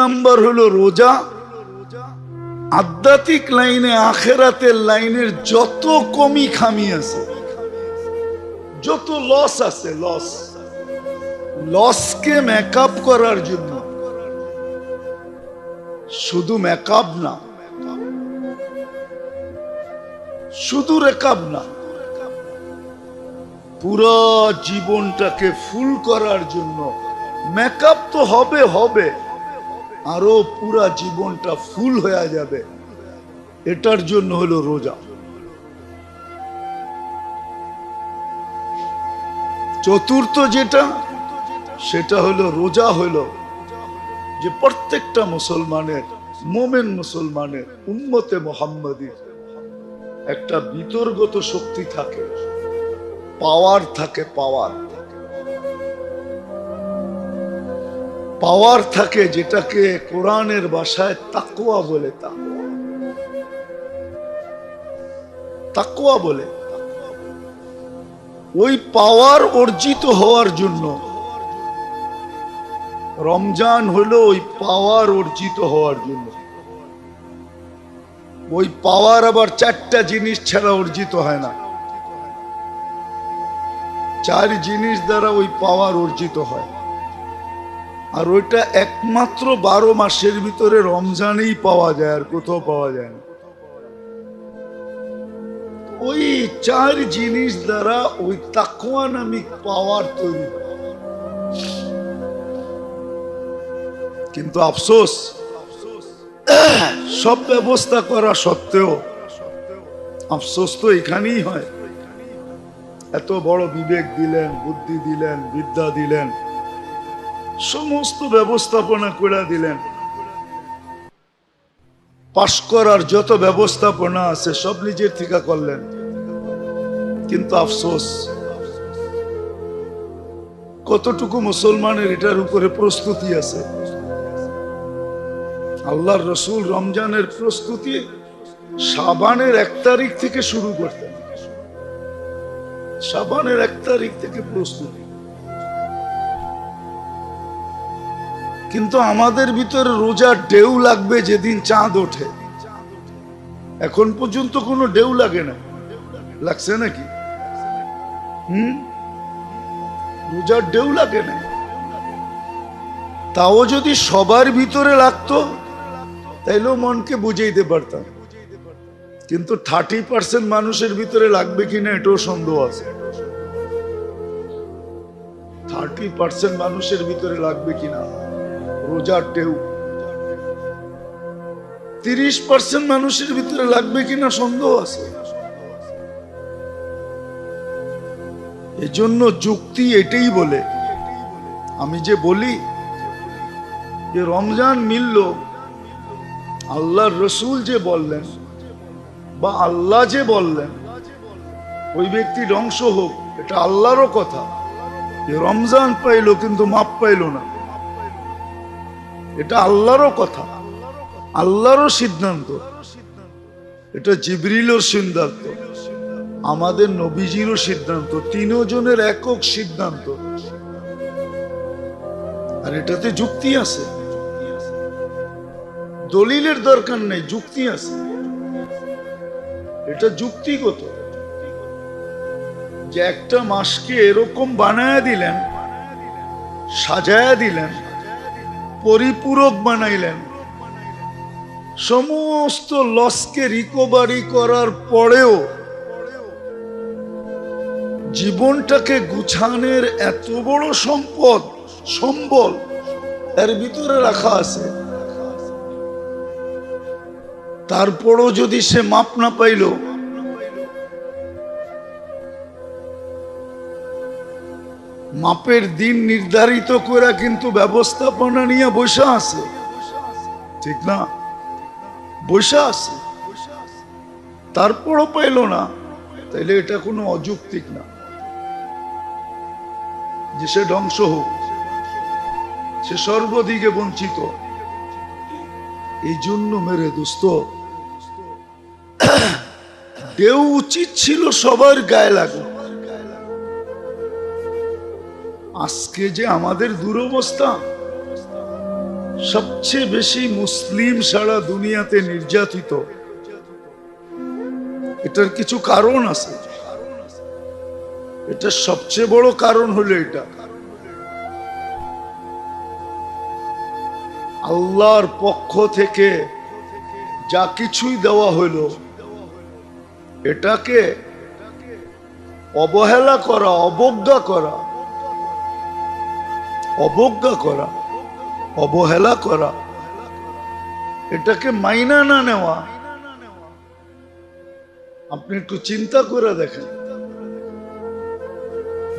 Number হলো রোজা। আধ্যাত্মিক লাইনে, আখেরাতের লাইনের যত কমি খামি আছে, যত লস আছে লস লসকে মেকআপ করার জন্য। শুধু মেকআপ না, শুধু রেকাব না, পুরো জীবনটাকে ফুল করার জন্য মেকআপ তো হবে হবে। আরও পুরা জীবনটা ফুল হয়ে যাবে। এটার জন্য হলো রোজা। চতুর্থ যেটা, সেটা হলো রোজা হলো যে প্রত্যেকটা মুসলমানের, মোমেন মুসলমানের, উম্মতে মোহাম্মদীর একটা বিতর্গত শক্তি থাকে। পাওয়ার থাকে পাওয়ার। পাওয়ার থাকে যেটাকে কোরআনের ভাষায় তাকুয়া বলে তাকুয়া বলে। ওই পাওয়ার অর্জিত হওয়ার জন্য রমজান হলো ওই পাওয়ার অর্জিত হওয়ার জন্য। ওই পাওয়ার আবার চারটা জিনিস ছাড়া অর্জিত হয় না। চার জিনিস দ্বারা ওই পাওয়ার অর্জিত হয়। আর ওইটা একমাত্র বারো মাসের ভিতরে রমজানেই পাওয়া যায় আর কোথাও পাওয়া যায় না। ওই চার জিনিস দ্বারা ওই তাকুয়া নামিক পাওয়ার তৈরি। কিন্তু আফসোস, সব ব্যবস্থা করা সত্ত্বেও, আফসোস তো এখানেই হয়। এত বড় বিবেক দিলেন, বুদ্ধি দিলেন, বিদ্যা দিলেন। সমস্ত ব্যবস্থাপনা করে দিলেন। পাশ করার যত ব্যবস্থাপনা আছে, সব নিজের থেকে করলেন। কিন্তু আফসোস, কতটুকু মুসলমানের এটার উপরে প্রস্তুতি আছে? আল্লাহর রসুল রমজানের প্রস্তুতি সাবানের এক তারিখ থেকে শুরু করতেন। সাবানের এক তারিখ থেকে প্রস্তুতি। কিন্তু আমাদের ভিতরে রোজার ঢেউ লাগবে যেদিন চাঁদ ওঠে। এখন পর্যন্ত কোনো ঢেউ লাগে না। লাগছে নাকি? হুম? রোজার ঢেউ লাগে না। তাও যদি সবার ভিতরে লাগতো, তাইলেও মনকে বুঝাইতে পারতাম। কিন্তু থার্টি পার্সেন্ট মানুষের ভিতরে লাগবে কিনা এটাও সন্দেহ আছে। থার্টি পার্সেন্ট মানুষের ভিতরে লাগবে কিনা? রোজার টেউ তিরিশ পার্সেন্ট মানুষের ভিতরে লাগবে কিনা সন্দেহ আছে। এজন্য যুক্তি এটাই বলে, আমি যে বলি যে রমজান মিলল, আল্লাহর রসুল যে বললেন বা আল্লাহ যে বললেন, ওই ব্যক্তি ধ্বংস হোক, এটা আল্লাহরও কথা। যে রমজান পাইলো কিন্তু মাপ পাইলো না। এটা আল্লাহরও কথা, আল্লাহরও সিদ্ধান্ত। এটা জিবরিলও সিদ্ধান্ত, আমাদের নবীজিরও সিদ্ধান্ত তিনজনের একক সিদ্ধান্ত। আর এটাতে যুক্তি আছে। দলিলের দরকার নেই, যুক্তি আছে। এটা যুক্তিগত। যে একটা মাসকে এরকম বানায় দিলেন, সাজায়া দিলেন পরিপূরক বানাইলেন। সমস্ত লসকে রিকভারি করার পরেও জীবনটাকে গুছানের এত বড় সম্পদ, সম্বল এর ভিতরে রাখা আছে। তারপরও যদি সে মাপ না পাইল মাপের দিন নির্ধারিত করে কিন্তু ব্যবস্থাপনা নিয়ে বসে আছে। ঠিক না? বসে আছে। তারপরও পাইল না। তাইলে এটা কোনো অযৌক্তিক না। যে সে ধ্বংস হোক, সে সর্বদিকে বঞ্চিত। এই জন্য মেরে দোস্ত দেও উচিত ছিল সবার গায়ে লাগা। আজকে যে আমাদের দুরবস্থা, সবচেয়ে বেশি মুসলিম সারা দুনিয়াতে নির্যাতিত, এটার কিছু কারণ আছে। এটা সবচেয়ে বড় কারণ হলো এটা। আল্লাহর পক্ষ থেকে যা কিছুই দেওয়া হইল এটাকে অবহেলা করা, অবজ্ঞা করা অবজ্ঞা করা, অবহেলা করা, এটাকে মাইনা না নেওয়া। আপনি একটু চিন্তা করে দেখেন।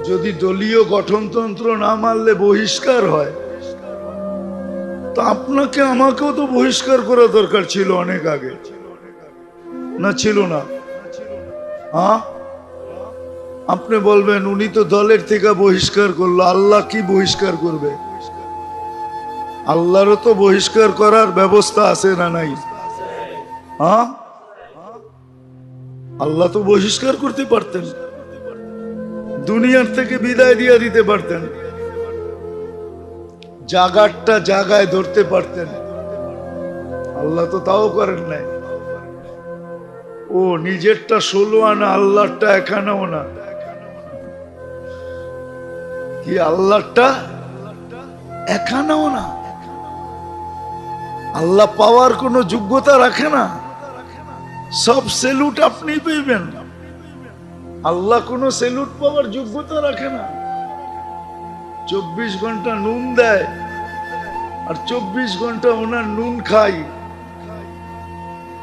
যদি দলীয় গঠনতন্ত্র না মানলে বহিষ্কার হয়, তো আপনাকে, আমাকেও তো বহিষ্কার করা দরকার ছিল অনেক আগে। না, ছিল না। হ্যাঁ আপনি বলবেন, উনি তো দলের থেকে বহিষ্কার করল। আল্লাহ কি বহিষ্কার করবে? আল্লাহরও তো বহিষ্কার করার ব্যবস্থা আছে না নাই? হ্যাঁ? আল্লাহ তো বহিষ্কার করতে পারতেন। দুনিয়ার থেকে বিদায় দিয়ে দিতে পারতেন। জাগারটা জাগায় ধরতে পারতেন। আল্লাহ তো তাও করেন নাই। ও, নিজেরটা ষোলো আনা, আল্লাহরটা এখানেও না। আল্লাহরটা এখানেও না। আল্লাহ পাওয়ার কোনো যোগ্যতা রাখে না। সব সেলুট আপনি পেবেন। আল্লাহ কোনো সেলুট পাওয়ার যোগ্যতা রাখে না। চব্বিশ ঘণ্টা নুন দেয় আর চব্বিশ ঘণ্টা ওনার নুন খাই।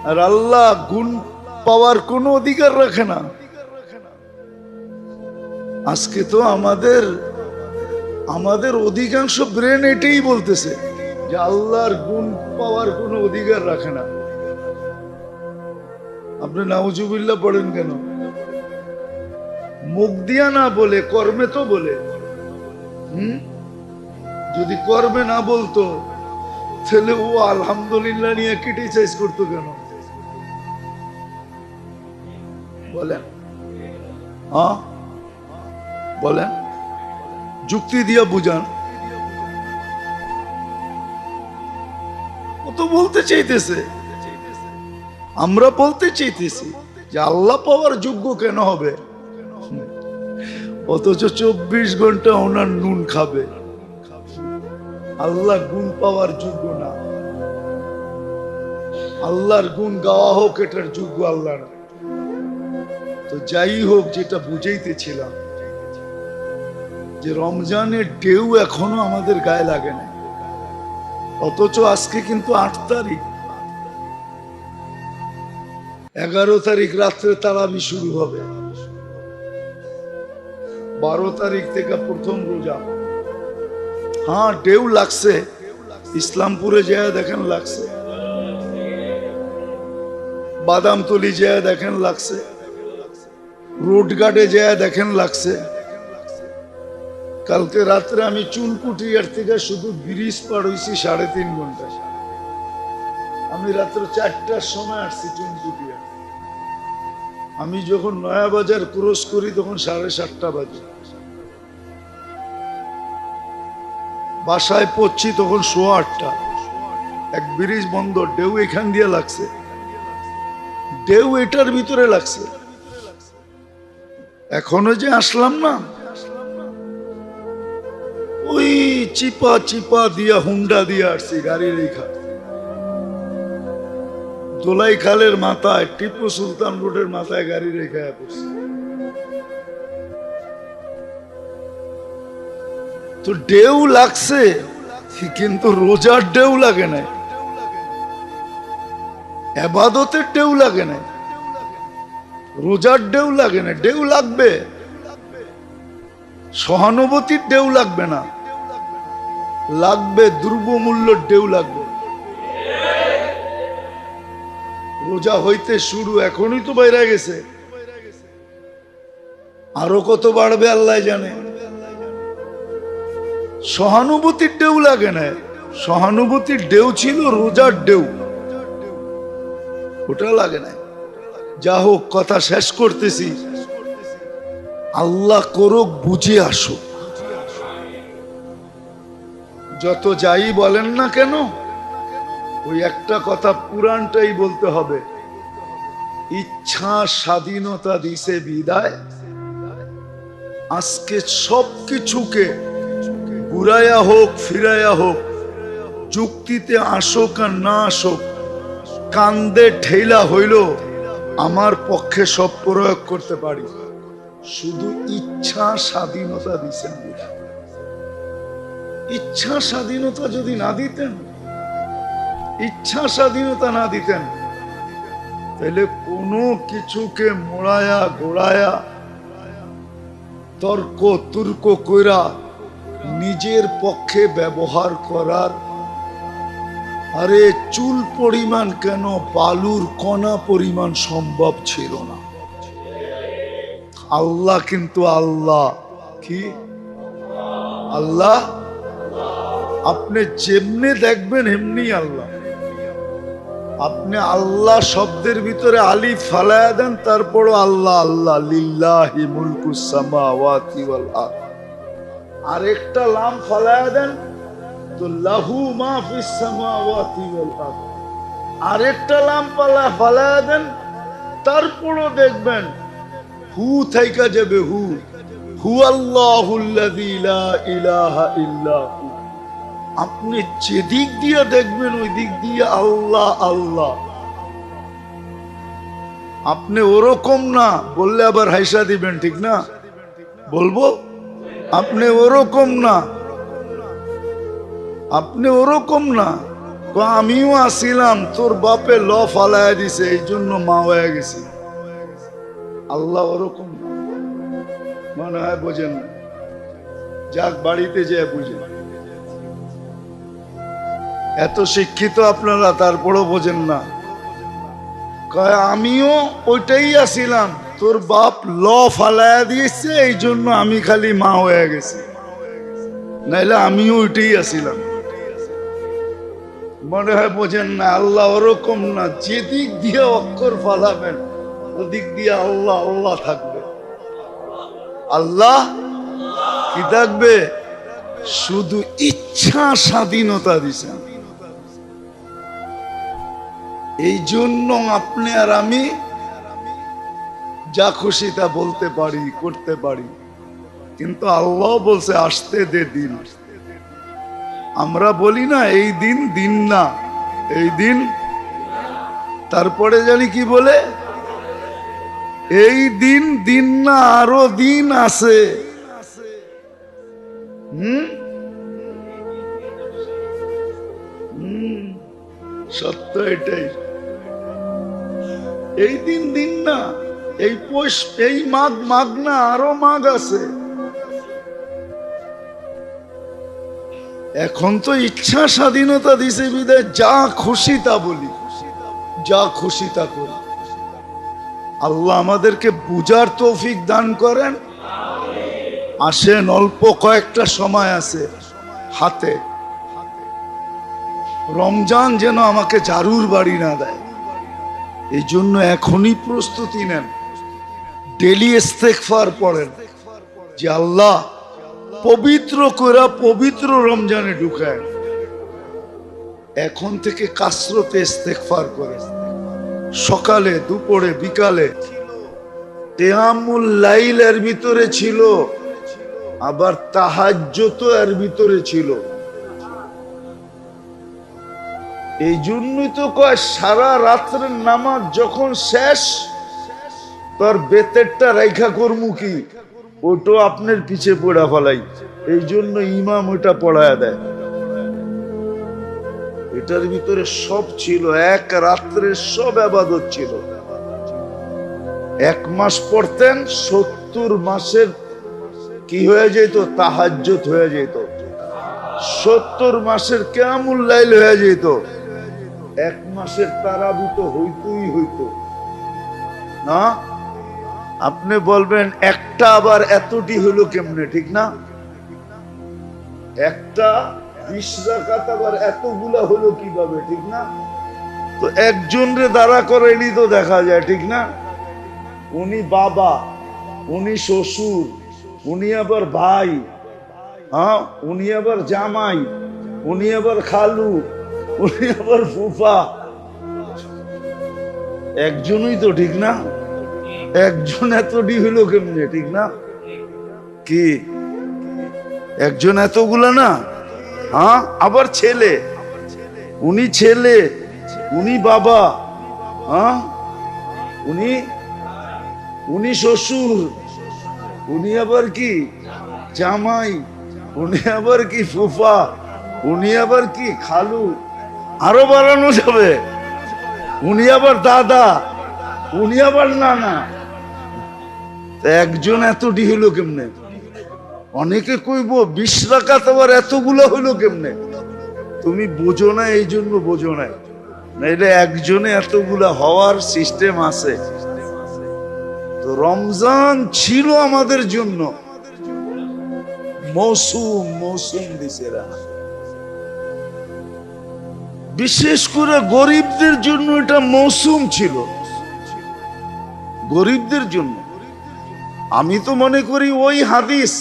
আর আল্লাহ গুণ পাওয়ার কোনো অধিকার রাখে না। আজকে তো আমাদের আমাদের অধিকাংশ ব্রেন এটাই বলতেছে যে আল্লাহর গুণ পাওয়ার কোনো অধিকার রাখে না। আপনি নাউজুবিল্লাহ পড়েন কেন? মুখ দিয়া না বলে, কর্মে তো বলে। হুম? যদি কর্মে না বলতো ছেলে ও আলহামদুলিল্লাহ নিয়ে ক্রিটিসাইজ করতো কেন? বলেন। হ্যাঁ বলেন। যুক্তি দিয়া বুঝান। ও তো বলতে চাইতেছে। আমরা বলতে চাইতেছি যে আল্লাহ পাওয়ার যোগ্য কেন হবে? অথচ চব্বিশ ঘণ্টা ওনার নুন খাবে। আল্লাহ গুণ পাওয়ার যোগ্য না। আল্লাহর গুণ গাওয়া হোক, এটার যোগ্য আল্লাহ তো যাই হোক, যেটা বুঝাইতেছিলাম যে রমজানের ঢেউ এখনও আমাদের গায়ে লাগে না। অথচ আজকে কিন্তু আট তারিখ। এগারো তারিখ রাত্রে তারাবি শুরু হবে। বারো তারিখ থেকে প্রথম রোজা। হ্যাঁ ঢেউ লাগছে। ইসলামপুরে যায় দেখেন লাগছে। বাদামতলি যায় দেখেন লাগছে। রোড গার্ডে যায় দেখেন লাগছে। কালকে রাত্রে আমি চুনকুটিয়ার থেকে শুধু ব্রিজ পার হয়েছি সাড়ে তিন ঘণ্টা আমি রাত্রে চারটার সময় আসছি চুনকুটিয়া আমি যখন নয়া বাজার ক্রস করি তখন সাড়ে সাতটা বাজে। বাসায় পড়ছি তখন সোয়া আটটা। এক ব্রিজ বন্ধ, ঢেউ এখান দিয়ে লাগছে। ঢেউ এটার ভিতরে লাগছে। এখনও যে আসলাম না ওই চিপা চিপা দিয়া হুন্ডা দিয়ে আসছি গাড়ি রেখা। দোলাই খালের মাথায়, টিপু সুলতান রোডের মাথায় গাড়ি রেখা পড়ছি। তো ডেউ লাগছে, কিন্তু রোজার ডেউ লাগে নাই। এবাদতের ঢেউ লাগে নাই। রোজার ডেউ লাগে না ঢেউ লাগবে। সহানুভূতির ডেউ লাগবে না। লাগবে দ্রব্যমূল্যর ঢেউ লাগবে। রোজা হইতে শুরু, এখনই তো বাইরে গেছে। আরও কত বাড়বে আল্লাহ জানে। সহানুভূতির ঢেউ লাগে না। সহানুভূতির ঢেউ ছিল রোজার ঢেউ। ওটা লাগে না। যা হোক, কথা শেষ করতেছি। আল্লাহ করুক, বুঝে আসুক। যত যাই বলেন না কেন, ওই একটা কথা পুরাণটাই বলতে হবে। ইচ্ছা স্বাধীনতা দিছে বিদায়। আজকে সব কিছুকে ঘুরাইয়া হোক, ফিরাইয়া হোক, যুক্তিতে আসুক আর না আসুক, কান্দে ঠেলা হইল, আমার পক্ষে সব প্রয়োগ করতে পারি। শুধু ইচ্ছা স্বাধীনতা দিছেন বিধায়। ইচ্ছা স্বাধীনতা যদি না দিতেন, ইচ্ছা স্বাধীনতা না দিতেন, তাহলে কোনো কিছুকে মোড়ায়া, গোড়ায়া, তর্ক তুর্ক কইরা নিজের পক্ষে ব্যবহার করার, আরে চুল পরিমাণ কেন বালুর কণা পরিমাণ সম্ভব ছিল না। আল্লাহ কিন্তু আল্লাহ, কি? আল্লাহ আপনি যেমনি দেখবেন এমনি আল্লাহ। আপনি আল্লাহ শব্দের ভিতরে আলি ফালায়া দেন, তারপরও আল্লাহ আল্লাহ, লিল্লাহি মুলকুস সামাওয়াতি ওয়াল আরদ। আরেকটা লাম ফালায়া দেন, তো লাহু মা ফিস সামাওয়াতি ওয়াল আরদ। আরেকটা লাম পালা ফালায়া দেন, তারপরও দেখবেন, হু থাইকা যাবে হু। হু আল্লাহুল্লাযী লা ইলাহা ইল্লা হু আপনি যেদিক দিয়ে দেখবেন, ওই দিক দিয়ে আল্লাহ আল্লাহ। আপনি ওরকম না, বললে আবার হাইসা দিবেন, ঠিক না? বলব? আপনি ওরকম না। আপনি ওরকম না। আমিও আসিলাম, তোর বাপে ল ফালায় দিছে, এই জন্য মা হয়ে গেছি। আল্লাহ ওরকম না। মনে হয় বোঝেন যাক, বাড়িতে যেয়ে বুঝেন। এত শিক্ষিত আপনারা, তারপরও বোঝেন না। কয়, আমিও ওইটাই আসিলাম। তোর বাপ ল ফালায়া দিয়েছে এই জন্য আমি খালি মা হয়ে গেছি। নাইলে আমিও ওইটাই আসিলাম। মনে হয় বোঝেন না, আল্লাহ ওরকম না। যেদিক দিয়ে অক্ষর ফালাবেন, ওদিক দিয়ে আল্লাহ আল্লাহ থাকবে। আল্লাহ কি থাকবে? শুধু ইচ্ছা স্বাধীনতা দিছেন। এই জন্য আপনি আর আমি যা খুশি তা বলতে পারি, করতে পারি। কিন্তু আল্লাহ বলছে, আসতে দে দিন। আমরা বলি না, এই দিন দিন না, এই দিন। তারপরে জানি কি বলে? এই দিন দিন না, আরও দিন আছে। হুম, সত্য এটাই। এই দিন দিন না, এই পোষ, এই মাঘ মাঘ না আরও মাঘ আছে। এখন তো ইচ্ছা স্বাধীনতা দিছে বিদায়, যা খুশি তা বলি। যা খুশি তা করি। আল্লাহ আমাদেরকে বুজার তৌফিক দান করেন। আসেন, অল্প কয়েকটা সময় আছে হাতে। রমজান যেন আমাকে জারুর বাড়ি না দেয়। এই জন্য এখনই প্রস্তুতি নেন। ডেলি ইস্তেকফার পড়েন, যে আল্লাহ পবিত্র করা পবিত্র রমজানে ঢুকায়। এখন থেকে কাসরতে ইস্তেকফার করে সকালে, দুপুরে, বিকালে লাইল এর ভিতরে ছিল, আবার তাহাজ্জত এর ভিতরে ছিল। এই জন্যই তো কয় সারা রাত্রের নামাজ যখন শেষ, তোর বেতেরটা রেখা কর্মু কি? ওটো আপনার পিছে পড়া ফলাই। এই জন্য ইমাম ওটা পড়ায় দেয়। এটার ভিতরে সব ছিল, এক রাত্রে সব আবাদত ছিল। এক মাস পড়তেন, সত্তর মাসের কি হয়ে যেত? তাহাজ্জত হয়ে যেত। সত্তর মাসের কেমন লাইল হয়ে যেত? এক মাসের তারাবিত হইতই হইতো। না? আপনি বলবেন একটা আবার এতটি হলো কেমনে, ঠিক না? একটা বিশ আবার এতগুলা হলো কীভাবে, ঠিক না? তো একজন রে দাঁড়া করেনি তো দেখা যায়, ঠিক না? উনি বাবা, উনি শ্বশুর, উনি আবার ভাই হ্যাঁ? উনি আবার জামাই, উনি আবার খালু উনি আবার ফুফা। একজনই তো ঠিক না। একজন এতটি হইল কেমনে, ঠিক না? কি? একজন এতগুলা না? হ্যাঁ? আবার ছেলে। উনি ছেলে, উনি বাবা। হ্যাঁ? উনি উনি শ্বশুর। উনি আবার কি? জামাই। উনি আবার কি ফুফা? উনি আবার কি? খালু। আরও বাড়ানো যাবে। উনি আবার দাদা, উনি আবার নানা। একজন এতটি হইল কেমনে? অনেকে কইব, বিশ রাকাত আবার এতগুলো হইল কেমনে? তুমি বোঝো না, এই জন্য বোঝো না। এটা একজনে এতগুলা হওয়ার সিস্টেম আছে। তো রমজান ছিল আমাদের জন্য। মৌসুম মৌসুম দিছে। বিশেষ করে গরিবদের জন্য এটা মৌসুম ছিল। গরিবদের জন্য। আমি তো মনে করি ওই হাদিস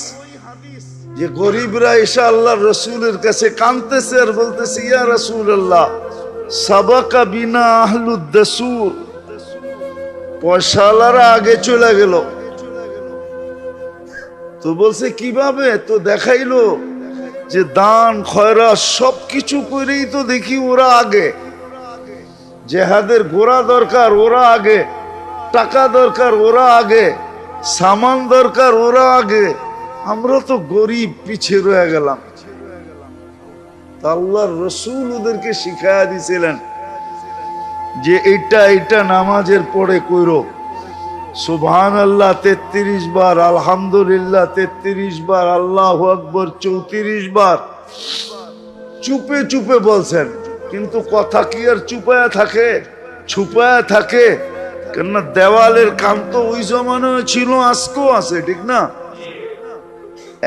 যে গরিবরা এসে আল্লাহ রসুলের কাছে কানতেছে আর বলতেছে, ইয়া রসুল আল্লাহ সাবাকা বিনা আহলুদ্দাসুর। পয়সাওয়ালারা আগে চলে গেল। তো বলছে, কীভাবে? তো দেখাইলো যে দান, খয়রা সব কিছু করেই তো দেখি ওরা আগে। জেহাদের গোড়া দরকার, ওরা আগে। টাকা দরকার, ওরা আগে। সামান দরকার, ওরা আগে। আমরা তো গরিব পিছিয়ে রয়ে গেলাম। তা আল্লাহর রসুল ওদেরকে শিখাইয়া দিছিলেন যে এইটা এইটা নামাজের পরে কইরো। সুবহান আল্লাহ তেত্রিশ বার, আলহামদুলিল্লাহ, তেত্রিশ বার, আল্লাহ আকবর, চৌত্রিশ বার। চুপে চুপে বলছেন, কিন্তু কথা কি আর চুপায়া থাকে? ছুপায়া থাকে? কেননা দেওয়ালের কান তো ওই জমানায় ছিল, আজকেও আছে, ঠিক না?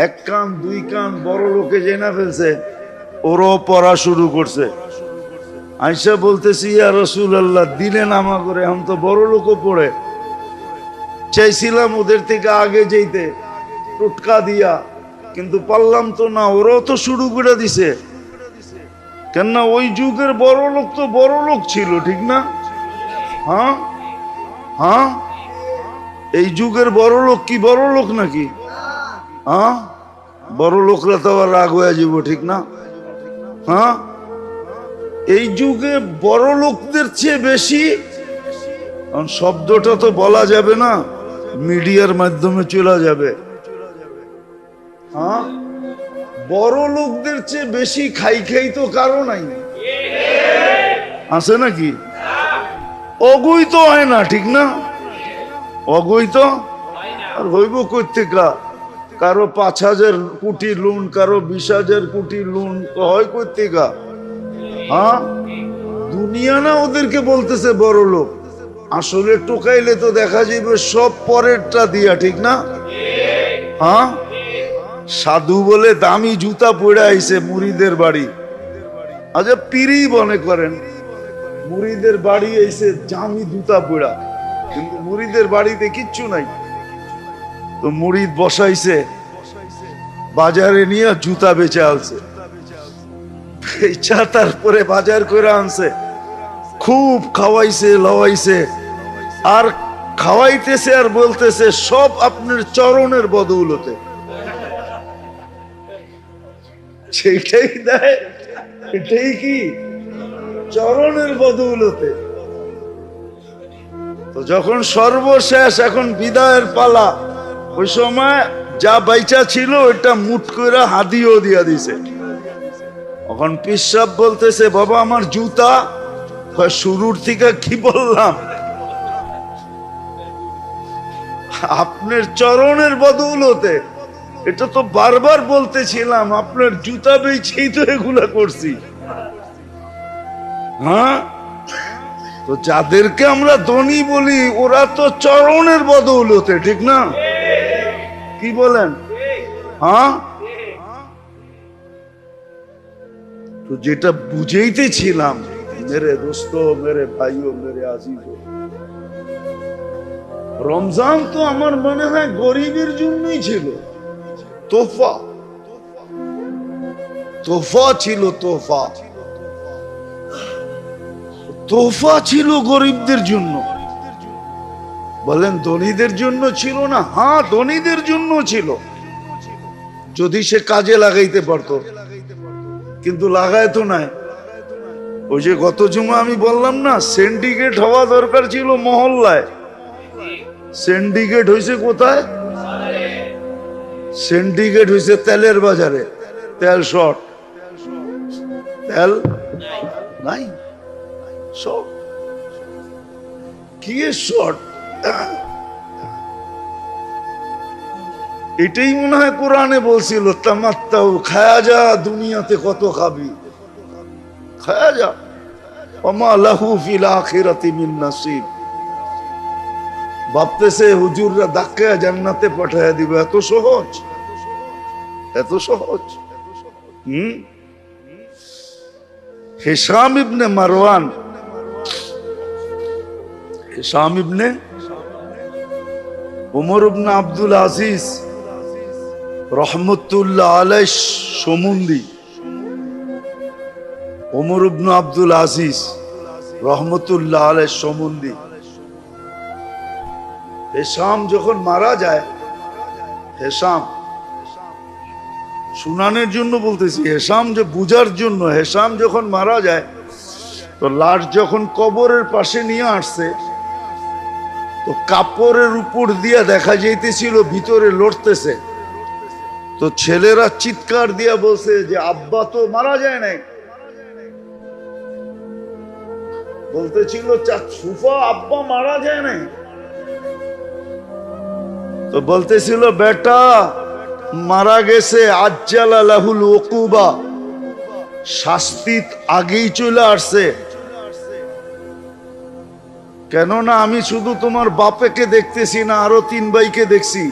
এক কান, দুই কান, বড় লোকে জেনা ফেলছে, ওরও পড়া শুরু করছে। আইসা বলতেছি, ইয়া রসুল আল্লাহ দিলেন আমা করে এখন তো বড় লোকও পড়ে। চাইছিলাম ওদের থেকে আগে যেতে টুটকা দিয়া, কিন্তু পারলাম তো না, ওরাও তো শুরু করে দিছে। কেননা ওই যুগের বড় লোক তো বড় লোক ছিল, ঠিক না? হ্যাঁ? হ্যাঁ? এই যুগের বড় লোক কি বড় লোক নাকি? হ্যাঁ? বড় লোকরা তো আবার রাগ হয়ে যাব ঠিক না? হ্যাঁ? এই যুগে বড় লোকদের চেয়ে বেশি, কারণ শব্দটা তো বলা যাবে না। মিডিয়ার মাধ্যমে চলে যাবে। হ্যাঁ? বড় লোকদের চেয়ে বেশি খাই খাই তো কারও নাই। আছে নাকি? অগৈত হয় না, ঠিক না? অগৈত? আর হইব কর্তিকা কারও পাঁচ হাজার কোটি লোন, কারও বিশ হাজার কোটি লোন হয় কর্তিকা হ্যাঁ? দুনিয়া না ওদেরকে বলতেছে বড় লোক। আসলে টোকাইলে তো দেখা যাবে সব পরেরটা দিয়া, ঠিক না? হ্যাঁ? সাধু বলে দামি জুতা পড়ে আইছে মুড়িদের বাড়ি। আচ্ছা পিরি মনে করেন, মুড়িদের বাড়ি এসে জামি জুতা পড়া কিন্তু মুড়িদের বাড়িতে কিচ্ছু নাই। তো মুড়িদ বসাইছে, বাজারে নিয়ে জুতা বেচে আনছে। বেচা তারপরে বাজার করে আনছে। খুব খাওয়াইছে, লওয়াইছে। আর খাওয়াইতেছে আর বলতেছে, সব আপনার চরণের বদৌলতে। সেইটাই দেয়, এটাই কি? চরণের বদৌলতে। তো যখন সর্বশেষ এখন বিদায়ের পালা, ওই সময় যা বাইচা ছিল, ওইটা মুট করে হাদিও দিয়া দিছে। এখন পিসাব বলতেছে, বাবা, আমার জুতা শুরুর থেকে কি বললাম? আপনার চরণের বদৌলতে, এটা তো বারবার বলতেছিলাম, আপনার জুতা বেচেই তো এগুলা করছি। হ্যাঁ? তো যাদেরকে আমরা ধনী বলি, ওরা তো চরণের বদৌলতে, ঠিক না? কি বলেন? হ্যাঁ? তো যেটা বুঝেইতেছিলাম মেরে দোস্ত মেরে ভাইও মেরে আজিজ রমজান তো আমার মনে হয় গরিবের জন্যই ছিল তোফা তোফা ছিল তোফা তোফা ছিল গরিবদের জন্য বলেন ধনীদের জন্য ছিল না হ্যাঁ ধনীদের জন্য ছিল যদি সে কাজে লাগাইতে পারতো কিন্তু লাগায় তো নাই ওই যে গত জুমা আমি বললাম না সেন্ডিকেট হওয়া দরকার ছিল মহল্লায়। সেন্ডিকেট হয়েছে কোথায়? সেন্ডিকেট হয়েছে তেলের বাজারে। তেল শর্ট। তেল নাই? শর্ট। কি শর্ট? এটাই মনে হয় কোরআনে বলছিল তামাত্তাও খায়া যা দুনিয়াতে কত খাবি? খায়া যা। লাহু ফিল আখিরাতি মিন নাসিব। ভাবতেছে হুজুররা ধাক্কা জান্নাতে পাঠায় দিবে। এত সহজ? এত সহজ? হুম? হেসাম ইবনে মারওয়ান। হেসাম ইবনে ওমর ইবনে আব্দুল আজিজ। রহমতুল্লাহ আলাই সমুন্দি। ওমর আব্দুল আজিজ রহমতুল্লাহ আলাই সমুন্দি হেসাম যখন মারা যায় হেসাম শুনানের জন্য বলতেছি হেসাম যে বুঝার জন্য হেসাম যখন মারা যায়, তো লাশ যখন কবরের পাশে নিয়ে আসছে, তো কাপড়ের উপর দিয়া দেখা যাইতেছিল, ভিতরে লড়তেছে। তো ছেলেরা চিৎকার দিয়া বলছে যে, আব্বা তো মারা যায় নাই। বলতেছিল ফুফা আব্বা মারা যায় নাই? তো বলতেছিল বেটা, মারা গেছে আজ্জালা ওকুবা। শাস্তি আগেই চলে আসছে। কেননা আমি শুধু তোমার বাপেকে দেখতেছি না, আরও তিন ভাইকে দেখছি।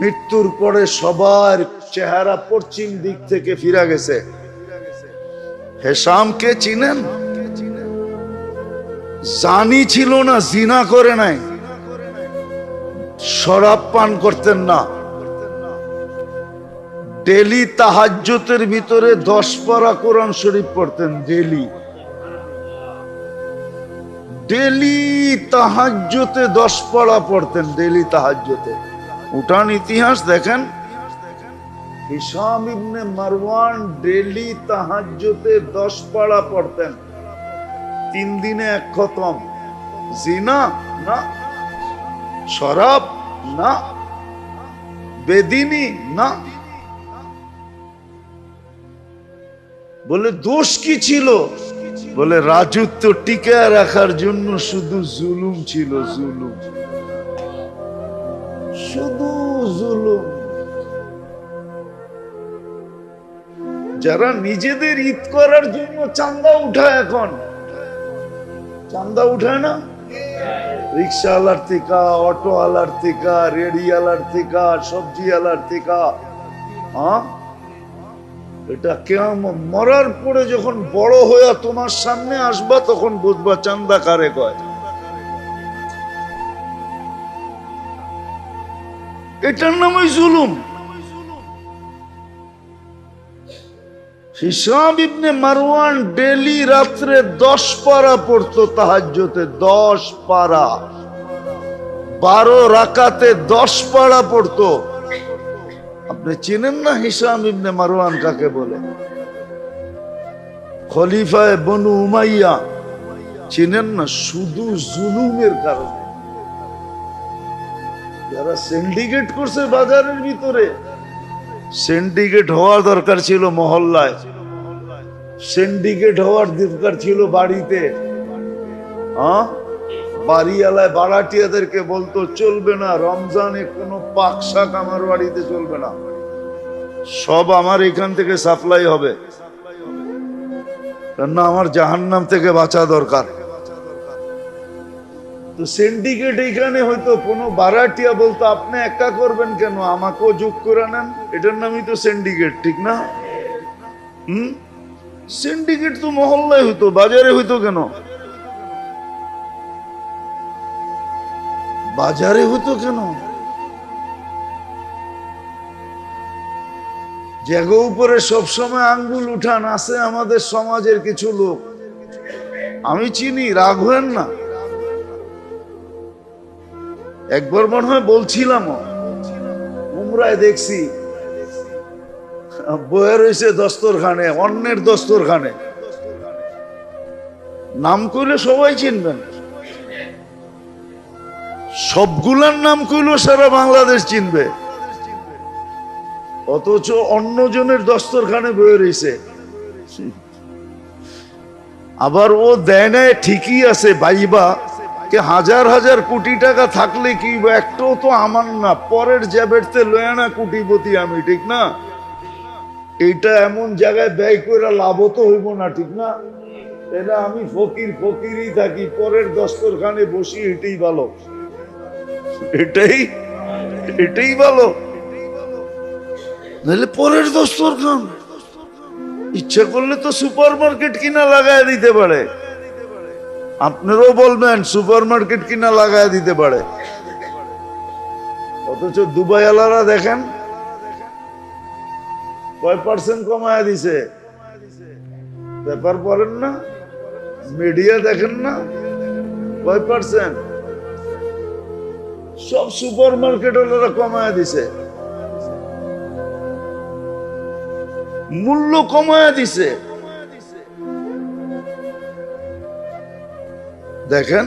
মৃত্যুর পরে সবার চেহারা পশ্চিম দিক থেকে ফিরা গেছে। হেসামকে চিনেন? জানি ছিল না, জিনা করে নাই। শরাব পান করতেন না। ডেলি তাহাজ্জতের ভিতরে দশ পারা কোরআন শরীফ পড়তেন, ডেলি। ডেলি তাহাজ্জতে দশ পাড়া পড়তেন, ডেলি তাহাজ্জতে। উঠান ইতিহাস দেখেন। হিসাম ইবনে মারওয়ান ডেলি পড়তেন। তিন দিনে এক খতম। জিনা? না। শরাব? না। বেদিনী? না। বলে, দোষ কি ছিল? বলে, রাজত্ব টিকে রাখার জন্য শুধু জুলুম ছিল, জুলুম। শুধু জুলুম। যারা নিজেদের ঈদ করার জন্য চান্দা উঠায় এখন। চান্দা উঠায় না? রিক্সা রিক্সাওয়ালার থেকে থেকে রেডিওয়ালার থেকে সবজিওয়ালার থেকে হ্যাঁ এটা কেমন মরার পরে যখন বড় হয়ে তোমার সামনে আসবা, তখন বুঝবা চান্দা কারে কয়। এটার নামই জুলুম। হিসাব ইবনে মারওয়ান ডেলি রাত্রে দশ পারা পড়তো তাহাজ্জতে, দশ পারা। বারো রাকাতে দশ পারা পড়তো। আপনি চেনেন না হিসাম ইবনে মারওয়ান কাকে বলে? খলিফায় বনু উমাইয়া। চেনেন না শুধু জুলুমের কারণে। যারা সিন্ডিকেট করছে বাজারের ভিতরে সিন্ডিকেট হওয়ার দরকার ছিল মহল্লায়। সিন্ডিকেট হওয়ার দরকার ছিল বাড়িতে। হ্যাঁ? বাড়িওয়ালায় বাড়াটিয়াদেরকে বলতো, চলবে না, রমজানে কোনো পাক শাক আমার বাড়িতে চলবে না। সব আমার এখান থেকে সাপ্লাই হবে। কেননা আমার জাহান্নাম থেকে বাঁচা দরকার। তো সিন্ডিকেট এইখানে হয়তো কোনো বারাটিয়া বলতো, আপনি একা করবেন কেন? আমাকেও যোগ করে নেন। এটার নামই তো সিন্ডিকেট ঠিক না? হুম? সিন্ডিকেট তো মহল্লায় হইতো, বাজারে হইতো কেন? বাজারে হতো কেন? জায়গা উপরে সবসময় আঙ্গুল উঠান, আছে আমাদের সমাজের কিছু লোক। আমি চিনি, রাগ হয়েন না। একবার মনে হয় বলছিলাম। উমরায় দেখছি। বয়ে রয়েছে দস্তরখানে, অন্যের দস্তরখানে। নাম করলে সবাই চিনবেন। সবগুলার নাম করলেও সারা বাংলাদেশ চিনবে। অথচ অন্যজনের দস্তরখানে বয়ে রয়েছে। আবার ও দেয় ঠিকই আছে, বাইবা। হাজার হাজার কোটি টাকা থাকলে কি একটাও তো আমার না, পরের জ্যাবেরতে লয়ে না কোটিপতি আমি, ঠিক না? এইটা এমন জায়গায় ব্যয় করে লাভ তো হইব না, ঠিক না? এটা আমি ফকির ফকিরই থাকি, পরের দস্তরখানে বসি, এটাই ভালো। এটাই এটাই ভালো। নাহলে পরের দস্তরখান। ইচ্ছা করলে তো সুপার মার্কেট কিনা লাগায় দিতে পারে। আপনারাও বলবেন সুপার মার্কেট কিনা লাগায় দিতে পারে। অথচ দুবাই আলারা দেখেন, কয় পার্সেন্ট কমায় দিছে? পেপার পড়েন না মিডিয়া দেখেন না, কয় পার্সেন্ট সব সুপার মার্কেট ওনারা কমায় দিছে। মূল্য কমায় দিছে। দেখেন?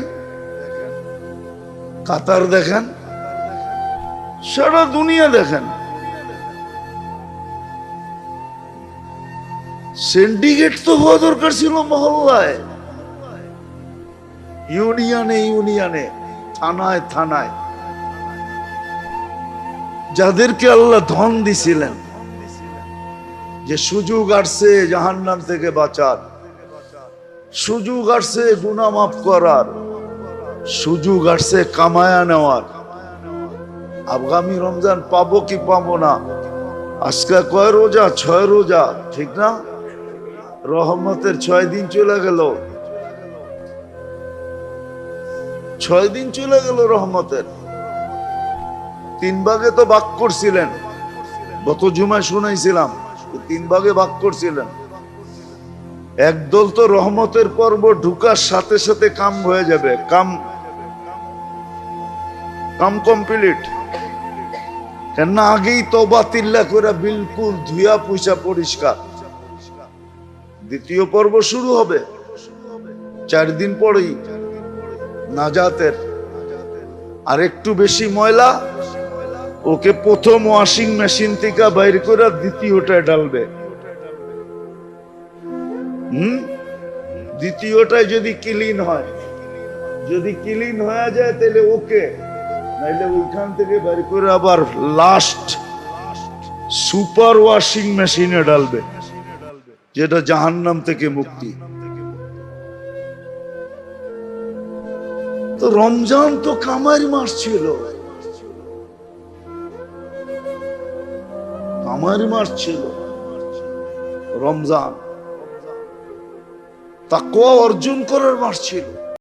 কাতার দেখেন? সারা দুনিয়া দেখেন। সিন্ডিকেট তো হওয়া দরকার ছিল মহল্লায়। ইউনিয়নে ইউনিয়নে থানায় থানায়। যাদেরকে আল্লাহ ধন দিছিলেন, যে সুযোগ আসছে জাহান্নাম থেকে বাঁচার। সুযোগ আসছে গুণা মাফ করার, সুযোগ আসছে কামায়া নেওয়ার। আগামী রমজান পাবো কি পাবো না? আজকে কয় রোজা? ছয় রোজা, ঠিক না? রহমতের ছয় দিন চলে গেল। ছয় দিন চলে গেল রহমতের। তিন ভাগে তো বাক করছিলেন। গত জুমায় শুনাইছিলাম, তিন ভাগে বাক করছিলেন। একদল তো রহমতের পর্ব ঢুকার সাথে সাথে কাম হয়ে যাবে, কাম কাম কমপ্লিট। কেননা আগেই তবা তিল্লা করে বিলকুল ধুয়া পুষা পরিষ্কার। দ্বিতীয় পর্ব শুরু হবে, চার দিন পরেই নাজাতের। আর একটু বেশি ময়লা, ওকে প্রথম ওয়াশিং মেশিন থেকে বাইর করে দ্বিতীয়টায় ডালবে হুম? দ্বিতীয়টায় যদি ক্লিন হয়, যদি ক্লিন হয়ে যায় তাহলে ওকে, নাইলে ওইখান থেকে বের করে আবার লাস্ট সুপার ওয়াশিং মেশিনে ডালবে যেটা জাহান্নাম থেকে মুক্তি। তো রমজান তো কামারি মাস ছিল। কামারি মাস ছিল। রমজান। তাকুয়া অর্জন করার মাস ছিল।